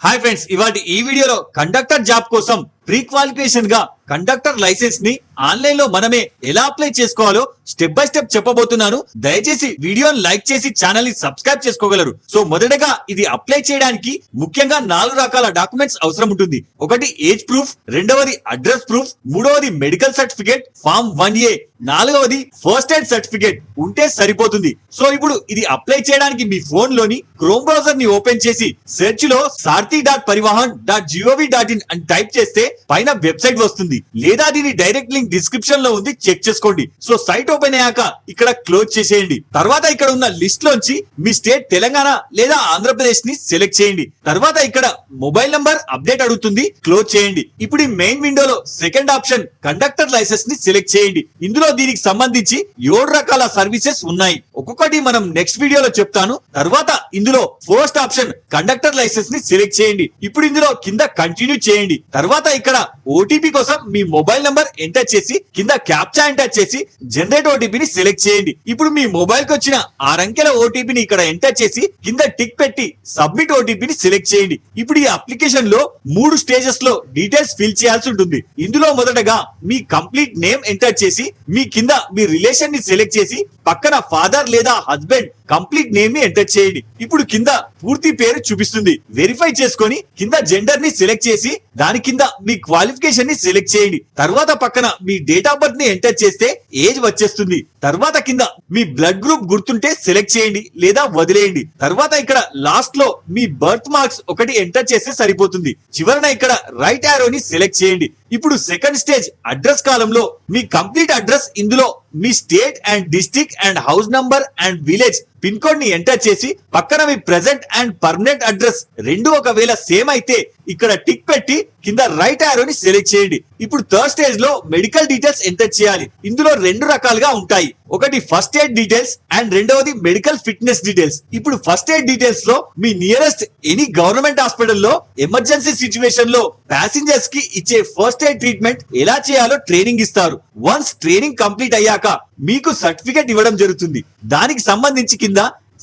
Hi friends ఇవాటి ఈ వీడియోలో కండక్టర్ జాబ్ కోసం ప్రీ క్వాలిఫికేషన్గా కండక్టర్ లైసెన్స్ని ఆన్లైన్లో మనమే ఎలా అప్లై చేసుకోవాలో స్టెప్ బై స్టెప్ చెప్పబోతున్నాను. దయచేసి వీడియోని లైక్ చేసి ఛానల్ని సబ్స్క్రైబ్ చేసుకోగలరు. సో మొదటగా ఇది అప్లై చేయడానికి ముఖ్యంగా నాలుగు రకాల డాక్యుమెంట్స్ అవసరం ఉంటుంది. ఒకటి ఏజ్ ప్రూఫ్ రెండవది అడ్రస్ ప్రూఫ్ మూడవది medical certificate form one A నాలుగవది ఫస్ట్ ఎయిడ్ సర్టిఫికేట్ ఉంటే సరిపోతుంది. సో ఇప్పుడు ఇది అప్లై చేయడానికి మీ ఫోన్లోని క్రోమ్ బ్రౌజర్ని ఓపెన్ చేసి సెర్చ్లో Sarathi dot Parivahan dot G O V dot in అని టైప్ చేస్తే పైన వెబ్సైట్ వస్తుంది. లేదా దీని డైరెక్ట్ లింక్ డిస్క్రిప్షన్లో ఉంది చెక్ చేసుకోండి. సో సైట్ ఓపెన్ అయ్యాక ఇక్కడ క్లోజ్ చేసేయండి. తర్వాత ఇక్కడ ఉన్న లిస్ట్ లోంచి మీ స్టేట్ తెలంగాణ లేదా ఆంధ్రప్రదేశ్ని సెలెక్ట్ చేయండి. తర్వాత ఇక్కడ మొబైల్ నంబర్ అప్డేట్ అడుగుతుంది క్లోజ్ చేయండి. ఇప్పుడు ఈ మెయిన్ విండోలో సెకండ్ ఆప్షన్ కండక్టర్ లైసెన్స్ని సెలెక్ట్ చేయండి. ఇందులో దీనికి సంబంధించి ఏడు రకాల సర్వీసెస్ ఉన్నాయి. ఒక్కొక్కటి మనం నెక్స్ట్ వీడియోలో చెప్తాను. తర్వాత ఇందులో ఫస్ట్ ఆప్షన్ కండక్టర్ లైసెన్స్ని సెలెక్ట్ చేయండి. ఇప్పుడు ఇందులో కింద కంటిన్యూ చేయండి. తర్వాత ఇక్కడ ఓటీపీ కోసం మీ మొబైల్ నంబర్ ఎంటర్ చేసి కింద క్యాప్చా ఎంటర్ చేసి జనరేట్ ఓటీపీని సెలెక్ట్ చేయండి. ఇప్పుడు మీ మొబైల్కి వచ్చిన అంకెల ఓటీపీని ఇక్కడ ఎంటర్ చేసి కింద టిక్ పెట్టి సబ్మిట్ ఓటీపీని సెలెక్ట్ చేయండి. ఇప్పుడు ఈ అప్లికేషన్లో మూడు స్టేజెస్లో డీటెయిల్స్ ఫిల్ చేయాల్సి ఉంటుంది. ఇందులో మొదటగా మీ కంప్లీట్ నేమ్ ఎంటర్ చేసి మీ కింద మీ రిలేషన్ని సెలెక్ట్ చేసి పక్కన ఫాదర్ లేదా హస్బెండ్ కంప్లీట్ నేమ్ని ఎంటర్ చేయండి. ఇప్పుడు కింద పూర్తి పేరు చూపిస్తుంది. వెరిఫై చేసుకొని కింద జెండర్ని సెలెక్ట్ చేసి దాని కింద మీ క్వాలిఫికేషన్ని సెలెక్ట్ చేయండి. తర్వాత పక్కన మీ డేట్ ఆఫ్ బర్త్ని ఎంటర్ చేస్తే ఏజ్ వచ్చేస్తుంది. తర్వాత కింద మీ బ్లడ్ గ్రూప్ గుర్తుంటే సెలెక్ట్ చేయండి లేదా వదిలేయండి. తర్వాత ఇక్కడ లాస్ట్లో మీ బర్త్ మార్క్స్ ఒకటి ఎంటర్ చేస్తే సరిపోతుంది. చివరన ఇక్కడ రైట్ ఆరోని సెలెక్ట్ చేయండి. ఇప్పుడు సెకండ్ స్టేజ్ అడ్రస్ కాలంలో మీ కంప్లీట్ అడ్రస్ ఇందులో మీ state and district and house number and village pin కోడ్ని ఎంటర్ చేసి పక్కన మీ ప్రెసెంట్ అండ్ పర్మనెంట్ అడ్రస్ రెండు ఒకవేళ సేమ్ అయితే ఇక్కడ టిక్ పెట్టి కింద రైట్ ఆరోని సెలెక్ట్ చేయండి. ఇప్పుడు థర్డ్ స్టేజ్లో మెడికల్ డీటెయిల్స్ ఎంటర్ చేయాలి. ఇందులో రెండు రకాలుగా ఉంటాయి. ఒకటి ఫస్ట్ ఎయిడ్ డీటెయిల్స్ అండ్ రెండవది మెడికల్ ఫిట్నెస్ డీటెయిల్స్. ఇప్పుడు ఫస్ట్ ఎయిడ్ డీటెయిల్స్లో మీ నియరెస్ట్ ఎనీ గవర్నమెంట్ హాస్పిటల్లో ఎమర్జెన్సీ సిచ్యువేషన్లో ప్యాసింజర్స్కి ఇచ్చే ఫస్ట్ ఎయిడ్ ట్రీట్మెంట్ ఎలా చేయాలో ట్రైనింగ్ ఇస్తారు. వన్స్ ట్రైనింగ్ కంప్లీట్ అయ్యాక మీకు సర్టిఫికేట్ ఇవ్వడం జరుగుతుంది. దానికి సంబంధించి కింద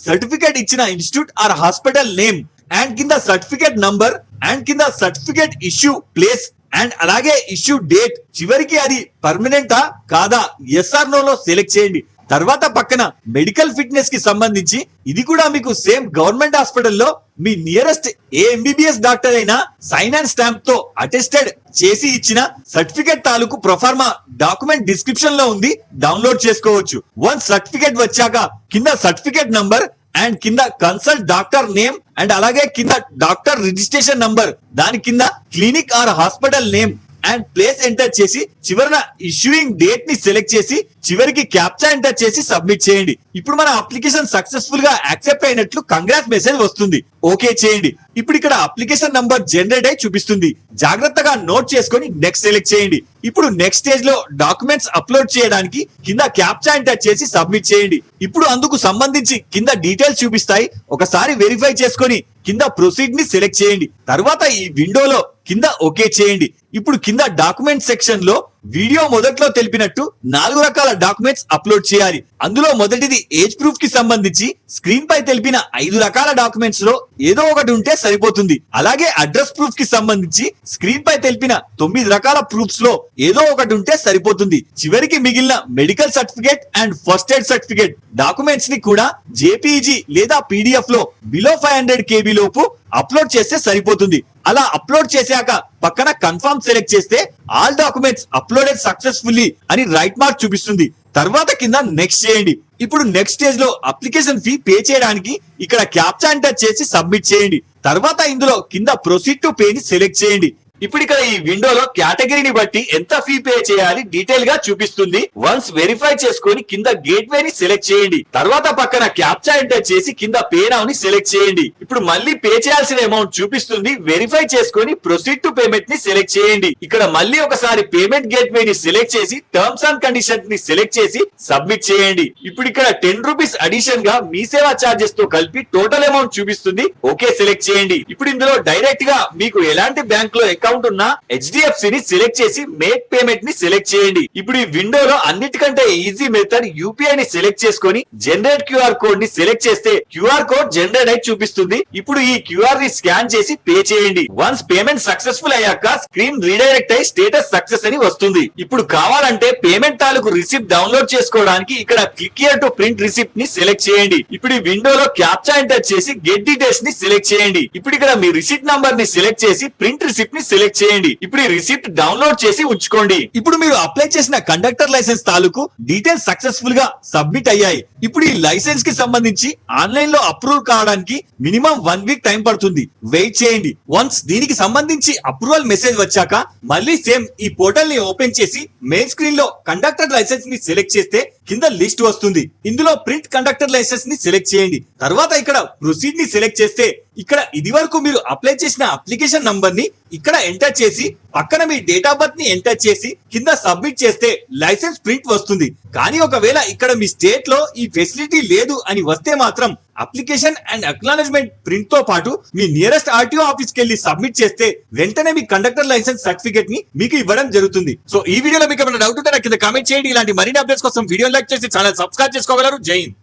సర్టిఫికేట్ ఇచ్చిన institute or hospital name and కింద సర్టిఫికేట్ నంబర్ అండ్ కింద సర్టిఫికేట్ ఇష్యూ ప్లేస్ అండ్ అలాగే ఇష్యూ డేట్ చివరికి అది పర్మనెంటా కాదా? ఎస్ఆర్ నో లో సెలెక్ట్ చేయండి. తర్వాత పక్కన మెడికల్ ఫిట్నెస్కి సంబంధించి ఇది కూడా మీకు సేమ్ గవర్నమెంట్ హాస్పిటల్లో మీ నియరెస్ట్ ఏ ఎంబీబీఎస్ డాక్టర్ అయినా సైన్ అండ్ స్టాంప్తో అటెస్టెడ్ చేసి ఇచ్చిన సర్టిఫికేట్ తాలూకు ప్రొఫార్మా డాక్యుమెంట్ డిస్క్రిప్షన్లో ఉంది డౌన్లోడ్ చేసుకోవచ్చు. వన్ సర్టిఫికేట్ వచ్చాక కింద సర్టిఫికేట్ నంబర్ అండ్ కింద కన్సల్ట్ డాక్టర్ నేమ్ అండ్ అలాగే కింద డాక్టర్ రిజిస్ట్రేషన్ నంబర్ దాని కింద clinic or hospital name and place enter చేసి చివరన ఇష్యూయింగ్ డేట్ని సెలెక్ట్ చేసి చివరికి క్యాప్చా ఎంటర్ చేసి సబ్మిట్ చేయండి. ఇప్పుడు మన అప్లికేషన్ సక్సెస్ఫుల్గా యాక్సెప్ట్ అయినట్లు కంగ్రాట్ మెసేజ్ వస్తుంది. ఓకే చేయండి. ఇప్పుడు ఇక్కడ అప్లికేషన్ నంబర్ జనరేట్ అయి చూపిస్తుంది. జాగ్రత్తగా నోట్ చేసుకొని నెక్స్ట్ సెలెక్ట్ చేయండి. ఇప్పుడు నెక్స్ట్ స్టేజ్లో డాక్యుమెంట్స్ అప్లోడ్ చేయడానికి కింద క్యాప్చా ఎంటర్ చేసి సబ్మిట్ చేయండి. ఇప్పుడు అందుకు సంబంధించి కింద డీటెయిల్స్ చూపిస్తాయి. ఒకసారి వెరిఫై చేసుకొని కింద ప్రొసీడ్ని సెలెక్ట్ చేయండి. తర్వాత ఈ విండోలో కింద ఓకే చేయండి. ఇప్పుడు కింద డాక్యుమెంట్ సెక్షన్లో వీడియో మొదట్లో తెలిపినట్టు నాలుగు రకాల డాక్యుమెంట్స్ అప్లోడ్ చేయాలి. అందులో మొదటిది ఏజ్ ప్రూఫ్కి సంబంధించి స్క్రీన్ పై తెలిపిన ఐదు రకాల డాక్యుమెంట్స్లో ఏదో ఒకటి ఉంటే సరిపోతుంది. అలాగే అడ్రస్ ప్రూఫ్కి సంబంధించి స్క్రీన్ పై తెలిపిన తొమ్మిది రకాల ప్రూఫ్స్లో ఏదో ఒకటి ఉంటే సరిపోతుంది. చివరికి మిగిలిన medical certificate and first aid certificate. డాక్యుమెంట్స్ని కూడా జేపీజీ లేదా పీడిఎఫ్లో బిలో ఫైవ్ హండ్రెడ్ కేబీ లోపు అప్లోడ్ చేస్తే సరిపోతుంది. అలా అప్లోడ్ చేశాక పక్కన కన్ఫర్మ్ సెలెక్ట్ చేస్తే ఆల్ డాక్యుమెంట్స్ అప్లోడెడ్ సక్సెస్ఫుల్లీ అని రైట్ మార్క్ చూపిస్తుంది. తర్వాత కింద నెక్స్ట్ చేయండి. ఇప్పుడు నెక్స్ట్ స్టేజ్లో అప్లికేషన్ ఫీ పే చేయడానికి ఇక్కడ క్యాప్చా ఎంటర్ చేసి సబ్మిట్ చేయండి. తర్వాత ఇందులో కింద ప్రొసీడ్ టు పే ని సెలెక్ట్ చేయండి. ఇప్పుడు ఇక్కడ ఈ విండోలో కేటగిరీని బట్టి ఎంత ఫీ పే చేయాలి డీటెయిల్గా చూపిస్తుంది. వన్స్ వెరిఫై చేసుకొని కింద గేట్వే ని సెలెక్ట్ చేయండి. తర్వాత పక్కన క్యాప్చా ఎంటర్ చేసి కింద పే నౌ ని సెలెక్ట్ చేయండి. ఇప్పుడు మళ్ళీ పే చేయాల్సిన అమౌంట్ చూపిస్తుంది. వెరిఫై చేసుకొని ప్రొసీడ్ టు పేమెంట్ని సెలెక్ట్ చేయండి. ఇక్కడ మళ్ళీ ఒకసారి పేమెంట్ గేట్వే ని సెలెక్ట్ చేసి టర్మ్స్ అండ్ కండిషన్స్ని సెలెక్ట్ చేసి సబ్మిట్ చేయండి. ఇప్పుడు ఇక్కడ టెన్ రూపీస్ అడిషన్గా మీ సేవా చార్జెస్తో కలిపి టోటల్ అమౌంట్ చూపిస్తుంది. ఓకే సెలెక్ట్ చేయండి. ఇప్పుడు ఇందులో డైరెక్ట్గా మీకు ఎలాంటి బ్యాంక్లో అకౌంట్ ఉన్న హెచ్డిఎఫ్సి ని సెలెక్ట్ చేసి మేక్ పేమెంట్ని సెలెక్ట్ చేయండి. ఇప్పుడు ఈ విండోలో అన్నిటికంటే ఈజీ మెథడ్ యూపీఐ ని సెలెక్ట్ చేసుకొని జనరేట్ క్యూఆర్ కోడ్ని సెలెక్ట్ చేస్తే క్యూఆర్ కోడ్ జనరేట్ అయి చూపిస్తుంది. ఇప్పుడు ఈ క్యూఆర్ని స్కాన్ చేసి పే చేయండి. వన్స్ పేమెంట్ సక్సెస్ఫుల్ అయ్యాక స్క్రీన్ రీడైరెక్ట్ అయి స్టేటస్ సక్సెస్ అని వస్తుంది. ఇప్పుడు కావాలంటే పేమెంట్ తాలూకు రిసిప్ట్ డౌన్లోడ్ చేసుకోవడానికి ఇక్కడ క్లిక్ ఇయర్ టు ప్రింట్ రిసిప్ట్ని సెలెక్ట్ చేయండి. ఇప్పుడు ఈ విండోలో క్యాప్చా ఎంటర్ చేసి గెట్ డీటెయిల్స్ని సెలెక్ట్ చేయండి. ఇప్పుడు ఇక్కడ మీ రిసిప్ట్ నంబర్ని సెలెక్ట్ చేసి ప్రింట్ రిసిప్ట్ని సెలెక్ట్ చేయండి. ఇప్పుడు ఈ రిసిప్ట్ డౌన్లోడ్ చేసి ఉంచుకోండి. ఇప్పుడు మీరు అప్లై చేసిన కండక్టర్ లైసెన్స్ తాలూకు డీటెయిల్స్ సక్సెస్ఫుల్గా సబ్మిట్ అయ్యాయి. ఇప్పుడు ఈ లైసెన్స్కి సంబంధించి ఆన్లైన్లో అప్రూవ్ కావడానికి మినిమం వన్ వీక్ టైం పడుతుంది. వెయిట్ చేయండి. వన్స్ దీనికి సంబంధించి అప్రూవల్ మెసేజ్ వచ్చాక మళ్ళీ సేమ్ ఈ పోర్టల్ని ఓపెన్ చేసి మెయిన్ స్క్రీన్లో కండక్టర్ లైసెన్స్ని సెలెక్ట్ చేస్తే కింద లిస్ట్ వస్తుంది. ఇందులో ప్రింట్ కండక్టర్ లైసెన్స్ని సెలెక్ట్ చేయండి. తర్వాత ఇక్కడ ప్రొసీడ్ని సెలెక్ట్ చేస్తే ఇక్కడ ఇది వరకు మీరు అప్లై చేసిన అప్లికేషన్ నంబర్ని ఇక్కడ ఎంటర్ చేసి పక్కన మీ డేట్ ఆఫ్ బర్త్ని ఎంటర్ చేసి కింద సబ్మిట్ చేస్తే లైసెన్స్ ప్రింట్ వస్తుంది. కానీ ఒకవేళ ఇక్కడ మీ స్టేట్లో ఈ ఫెసిలిటీ లేదు అని వస్తే మాత్రం అప్లికేషన్ అండ్ అక్నాలజ్మెంట్ ప్రింట్తో పాటు మీ నియరెస్ట్ ఆర్టీఓ ఆఫీస్కి వెళ్ళి సబ్మిట్ చేస్తే వెంటనే మీ కండక్టర్ లైసెన్స్ సర్టిఫికేట్ని మీకు ఇవ్వడం జరుగుతుంది. సో ఈ వీడియోలో మీకు ఏమైనా డౌట్ ఉంటే నాకు కింద కామెంట్ చేయండి. ఇలాంటి మరిన్ని అప్డేట్స్ కోసం వీడియో లైక్ చేసి ఛానల్ సబ్స్క్రైబ్ చేసుకోగలరు. జై హింద్.